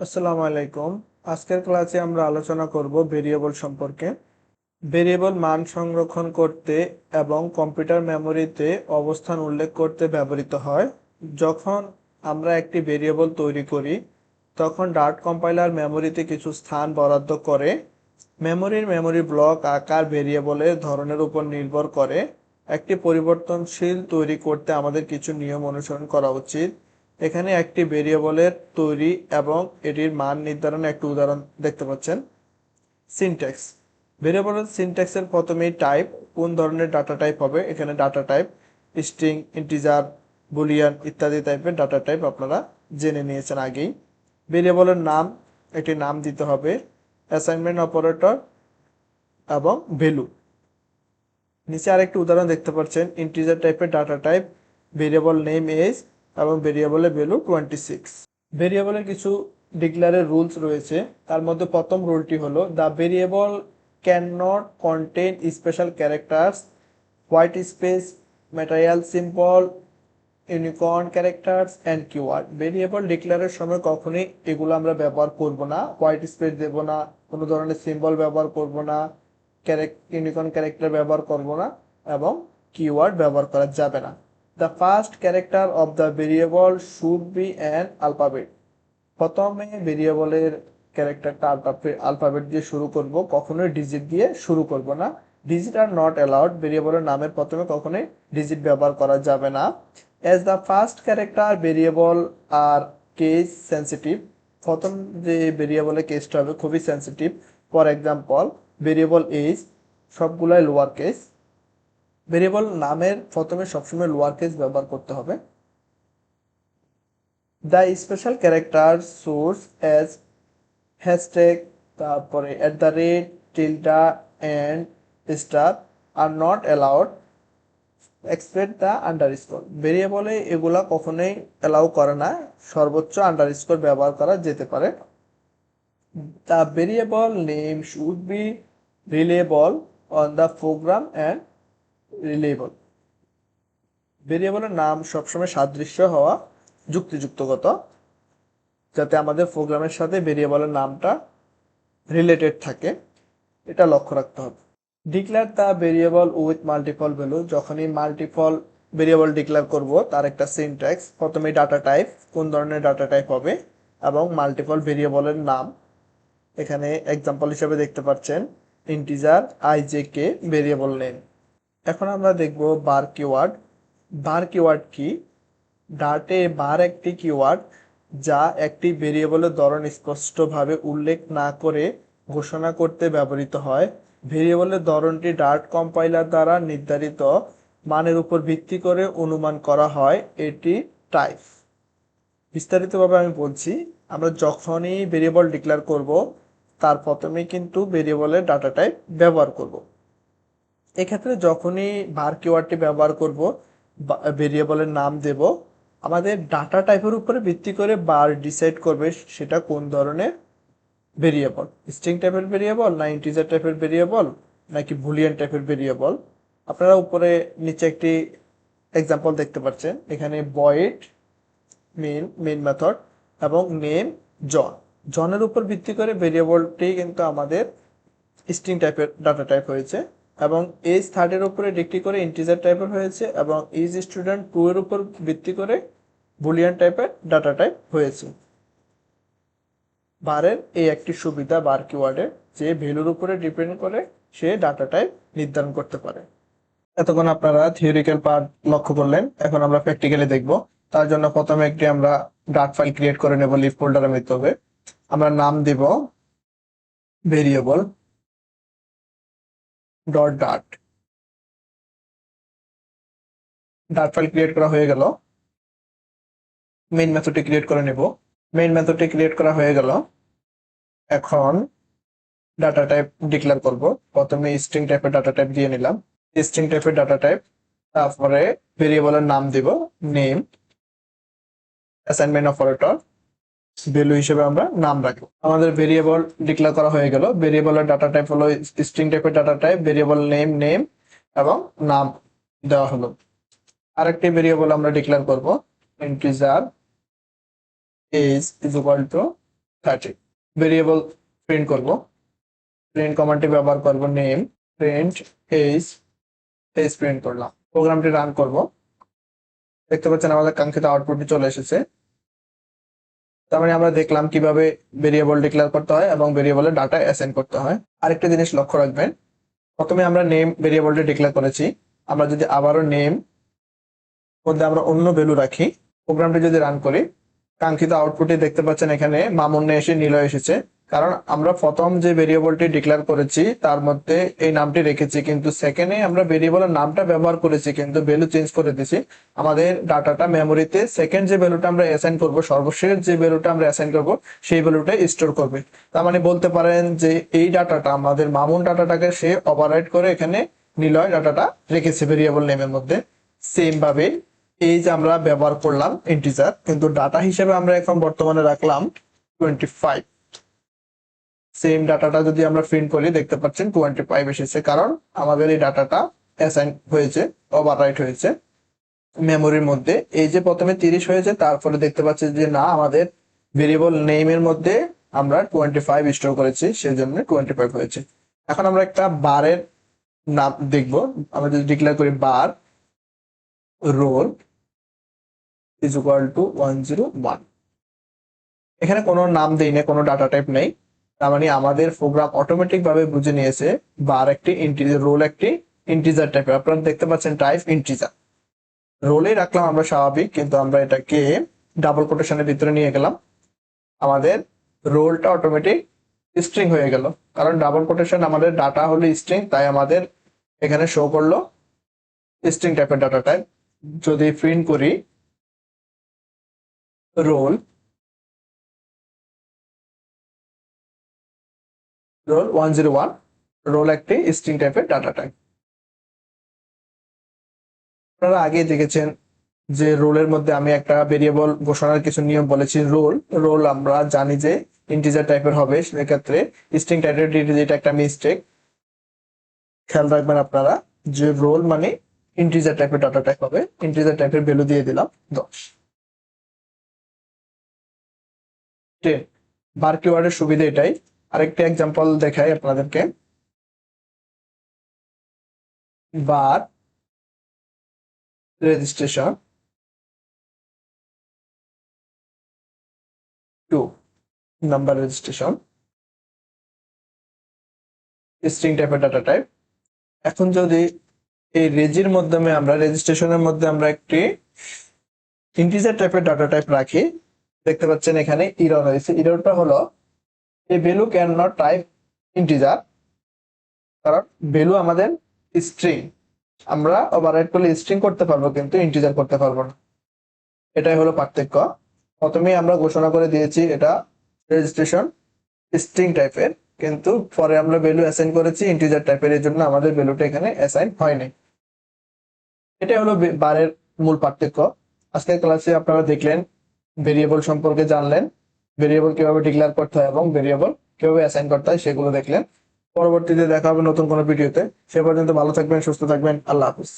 আসসালামু আলাইকুম। আজকের ক্লাসে আমরা আলোচনা করব ভেরিয়েবল সম্পর্কে। ভেরিয়েবল মান সংরক্ষণ করতে এবং কম্পিউটার মেমোরিতে অবস্থান উল্লেখ করতে ব্যবহৃত হয়। যখন আমরা একটি ভেরিয়েবল তৈরি করি, তখন ডার্ট কম্পাইলার মেমোরিতে কিছু স্থান বরাদ্দ করে, মেমোরির মেমোরি ব্লক আকার ভেরিয়েবলের ধরনের উপর নির্ভর করে। একটি পরিবর্তনশীল তৈরি করতে আমাদের কিছু নিয়ম অনুসরণ করা উচিত। এখানে একটি ভেরিয়েবলের তৈরি এবং এটির মান নির্ধারণে একটি উদাহরণ দেখতে পাচ্ছেন। সিনট্যাক্স ভেরিয়েবলের সিনট্যাক্সের প্রথমেই টাইপ কোন ধরনের ডাটা টাইপ হবে, এখানে data type string integer boolean ইত্যাদি টাইপের ডাটা টাইপ আপনারা জেনে নিয়েছেন আগেই। ভেরিয়েবলের নাম, একটি নাম দিতে হবে অ্যাসাইনমেন্ট অপারেটর এবং ভ্যালু নিচে আরেকটি উদাহরণ দেখতে পাচ্ছেন ইন্টিজার টাইপের data type variable name age এবং ভেরিয়েবলের ভ্যালু টোয়েন্টি সিক্স ভেরিয়েবলের কিছু ডিক্লারের রুলস রয়েছে। তার মধ্যে প্রথম রুলটি হলো the variable can not contain special characters white space material symbol unicorn characters and keyword variable ডিক্লারের সময় কখনোই এগুলো আমরা ব্যবহার করব না। হোয়াইট স্পেস দেব না, কোনো ধরনের সিম্বল ব্যবহার করব না ইউনিকর্ন ক্যারেক্টার ব্যবহার করব না, এবং কিওয়ার্ড ব্যবহার করা যাবে না। The first character of the variable should be an alphabet প্রথমে ভেরিয়েবলের ক্যারেক্টারটা আলফাবেট দিয়ে শুরু করব, কখনোই ডিজিট দিয়ে শুরু করব না। ডিজিট আর নট অ্যালাউড ভেরিয়েবলের নামের প্রথমে কখনোই ডিজিট ব্যবহার করা যাবে না। As the first character variable are case sensitive প্রথম যে ভেরিয়েবলের কেসটা হবে, খুবই sensitive for example variable age সবগুলাই লোয়ার কেস ভেরিয়েবল নামের প্রথমে সবসময় লোয়ার কেস ব্যবহার করতে হবে। The special character source as hashtag তারপরে at the rate tilde and star are not allowed expect the underscore ভেরিয়েবলে এগুলা কখনোই অ্যালাউ করে না। সর্বোচ্চ আন্ডার স্কোর ব্যবহার করা যেতে পারে। The variable name should be reliable on the program and reliable ভেরিয়েবলের নাম সবসময় সাদৃশ্য হওয়া যুক্তিযুক্তগত, যাতে আমাদের প্রোগ্রামের সাথে ভেরিয়েবলের নামটা রিলেটেড থাকে। এটা লক্ষ্য রাখতে হবে। Declare the variable with multiple value যখনই মাল্টিপল ভেরিয়েবল ডিক্লেয়ার করব, তার একটা সিনট্যাক্স প্রথমে ডাটা টাইপ কোন ধরনের ডাটা টাইপ হবে, এবং মাল্টিপল ভেরিয়েবলের নাম। এখানে এক্সাম্পল হিসেবে দেখতে পাচ্ছেন ইন্টিজার আইজেকে ভেরিয়েবল নেম এখন আমরা দেখব বার কিওয়ার্ড বার কিওয়ার্ড কি? ডাটে বার একটি কিওয়ার্ড যা একটি ভেরিয়েবলের ধরন স্পষ্টভাবে উল্লেখ না করে ঘোষণা করতে ব্যবহৃত হয়। ভেরিয়েবলের ধরনটি ডার্ট কম্পাইলার দ্বারা নির্ধারিত মানের উপর ভিত্তি করে অনুমান করা হয়। এটি টাইপ বিস্তারিতভাবে আমি বলছি, আমরা যখনই ভেরিয়েবল ডিক্লেয়ার করব, তার প্রথমেই কিন্তু ভেরিয়েবলের ডাটা টাইপ ব্যবহার করব। এক্ষেত্রে যখনই বার কিওয়ার্ডটি ব্যবহার করব ভেরিয়েবলের নাম দেব, আমাদের ডাটা টাইপের উপরে ভিত্তি করে বার ডিসাইড করবে সেটা কোন ধরনের ভেরিয়েবল স্ট্রিং টাইপের ভেরিয়েবল না ইন্টিজার টাইপের ভেরিয়েবল নাকি বুলিয়ান টাইপের ভেরিয়েবল আপনারা উপরে নিচে একটি এক্সাম্পল দেখতে পাচ্ছেন। এখানে বয়েড মেন মেন মেথড এবং নেম জন জনের উপর ভিত্তি করে ভেরিয়েবলটি কিন্তু আমাদের স্ট্রিং টাইপের ডাটা টাইপ হয়েছে। এবং এজ থার্ডের উপরে ডিক্টি করে ইন্টিজার টাইপের হয়েছে এবং ইজ স্টুডেন্ট টু এর উপর ভিত্তি করে বুলিয়ান টাইপের ডাটা টাইপ হয়েছে। বারের এই একটি সুবিধা বার কিওয়ার্ডের যে ভ্যালুর উপরে ডিপেন্ড করে সে ডাটা টাইপ নির্ধারণ করতে পারে। এতক্ষণ আপনারা থিওরিক্যাল পার্ট লক্ষ্য করলেন, এখন আমরা প্র্যাকটিক্যালি দেখব। তার জন্য প্রথমে একটি আমরা ডাট ফাইল ক্রিয়েট করে নেব লিভ ফোল্ডারের মধ্যে আমরা নাম দিব variable dot dot dot file create করা হয়ে গেল। মেইন মেথডটি ক্রিয়েট করে নেব। মেইন মেথডটি ক্রিয়েট করা হয়ে গেল। এখন ডাটা টাইপ ডিক্লেয়ার করব। প্রথমে স্ট্রিং টাইপের ডাটা টাইপ দিয়ে নিলাম। স্ট্রিং টাইপের ডাটা টাইপ তারপরে ভেরিয়েবলের নাম দিব। নেম অ্যাসাইনমেন্ট অপারেটর ভ্যালু হিসেবে আমরা নাম রাখব। আমাদের ভেরিয়েবল ডিক্লেয়ার করা হয়ে গেল। ভেরিয়েবলের ডাটা টাইপ হলো স্ট্রিং টাইপের data type variable name name এবং নাম দেওয়া হলো। আরেকটি ভেরিয়েবল আমরা ডিক্লেয়ার করব। Integer age is equal to thirty variable print করব প্রিন্ট কমান্ডটি ব্যবহার করব name print age age print করলাম। প্রোগ্রামটি রান করব। দেখতে পাচ্ছেন আমাদের কাঙ্ক্ষিত আউটপুটটি চলে এসেছে। তার মানে আমরা দেখলাম কীভাবে ভেরিয়েবল ডিক্লেয়ার করতে হয় এবং ভেরিয়েবলের ডাটা অ্যাসেন্ড করতে হয়। আরেকটা জিনিস লক্ষ্য রাখবেন। প্রথমে আমরা নেম ভেরিয়েবলটি ডিক্লেয়ার করেছি। আমরা যদি আবারও নেম মধ্যে আমরা অন্য ভ্যালু রাখি প্রোগ্রামটি যদি রান করি, কাঙ্ক্ষিত আউটপুটে দেখতে পাচ্ছেন এখানে মামুন্নে এসে নীল এসেছে। কারণ আমরা প্রথম যে ভেরিয়েবলটি ডিক্লেয়ার করেছি, তার মধ্যে এই নামটি রেখেছি, কিন্তু সেকেন্ডে আমরা ভেরিয়েবলের নামটা ব্যবহার করেছি, কিন্তু ভ্যালু চেঞ্জ করে দিয়েছি। আমাদের ডাটাটা মেমোরিতে সেকেন্ড যে ভ্যালুটা আমরা অ্যাসাইন করব, সর্বশেষ যে ভ্যালুটা আমরা অ্যাসাইন করব, সেই ভ্যালুটা স্টোর করবে। তার মানে বলতে পারেন যে এই ডাটাটা, আমাদের মামুন ডাটাটাকে সে ওভাররাইড করে এখানে নিলয় ডাটাটা রেখেছে ভেরিয়েবল নেমের মধ্যে। সেম ভাবে এই যে আমরা ব্যবহার করলাম ইন্টিজার কিন্তু ডাটা হিসেবে আমরা এখন বর্তমানে রাখলাম টোয়েন্টি ফাইভ সেম ডাটাটা যদি আমরা প্রিন্ট করি, দেখতে পাচ্ছেন টোয়েন্টি ফাইভ এসেছে। কারণ আমাদের এই ডাটাটা অ্যাসাইন হয়েছে ওভাররাইট হয়েছে মেমোরির মধ্যে। এই যে প্রথমে তিরিশ হয়েছে, তারপরে দেখতে পাচ্ছি যে না, আমাদের ভেরিয়েবল নেমের মধ্যে আমরা টোয়েন্টি ফাইভ স্টোর করেছি, সেজন্য টোয়েন্টি ফাইভ হয়েছে। এখন আমরা একটা বারের নাম দেখব। আমরা যদি ডিক্লেয়ার করি var roll is equal to one zero one এখানে কোনো নাম দেই না কোনো ডাটা টাইপ নেই। তার মানে আমাদের প্রোগ্রাম অটোমেটিক ভাবে বুঝে নিয়েছে বার একটি ইন্টিজার রোল একটি ইন্টিজার টাইপের আপনারা দেখতে পাচ্ছেন টাইপ ইন্টিজার রোলে রাখলাম আমরা স্বাভাবিক, কিন্তু আমরা এটাকে ডাবল কোটেশনের ভিতরে নিয়ে গেলাম। আমাদের রোলটা অটোমেটিক স্ট্রিং হয়ে গেল। কারণ ডাবল কোটেশন আমাদের ডাটা হলো স্ট্রিং তাই আমাদের এখানে শো করল স্ট্রিং টাইপের ডাটা টাইপ যদি প্রিন্ট করি roll roll one zero one roll একটি স্ট্রিং টাইপের ডাটা টাইপ আপনারা আগে দেখেছেন যে রোলের মধ্যে আমি একটা ভেরিয়েবল ঘোষণার কিছু নিয়ম বলেছি, রোল। রোল আমরা জানি যে ইন্টিজার টাইপের হবে, সেক্ষেত্রে স্ট্রিং টাইপের এটা একটা মিস্টেক খেয়াল রাখবেন আপনারা যে রোল মানে ইন্টিজার টাইপের ডাটা টাইপ হবে। ইন্টিজার টাইপের ভ্যালু দিয়ে দিলাম দশ। টেন বার কিওয়ার্ডের সুবিধা এটাই আরেকটা এক্সাম্পল দেখাই আপনাদেরকে। Var registration to number registration string টাইপের ডাটা টাইপ এখন যদি এই রেজির মাধ্যমে আমরা রেজিস্ট্রেশনের মধ্যে আমরা একটি ইন্টিজার টাইপের ডাটা টাইপ রাখি, দেখতে পাচ্ছেন এখানে ইরর হয়েছে। ইররটা হলো এই value can not type integer কারণ ভ্যালু আমাদের স্ট্রিং আমরা ওভাররাইড করলে স্ট্রিং করতে পারব, কিন্তু ইন্টিজার করতে পারব না। এটাই হলো পার্থক্য। প্রথমেই আমরা ঘোষণা করে দিয়েছি এটা রেজিস্ট্রেশন স্ট্রিং টাইপের কিন্তু পরে আমরা ভ্যালু অ্যাসাইন করেছি ইন্টিজার টাইপের এর জন্য আমাদের ভ্যালুটা এখানে অ্যাসাইন হয়নি। এটাই হলো বারের মূল পার্থক্য। আজকের ক্লাসে আপনারা দেখলেন ভেরিয়েবল সম্পর্কে জানলেন। ভেরিয়েবল কীভাবে ডিক্লেয়ার করতে হয় এবং ভেরিয়েবল কীভাবে অ্যাসাইন করতে হয় সেগুলো দেখলেন। পরবর্তীতে দেখা হবে নতুন কোনো ভিডিওতে সে পর্যন্ত ভালো থাকবেন, সুস্থ থাকবেন। আল্লাহ হাফিজ।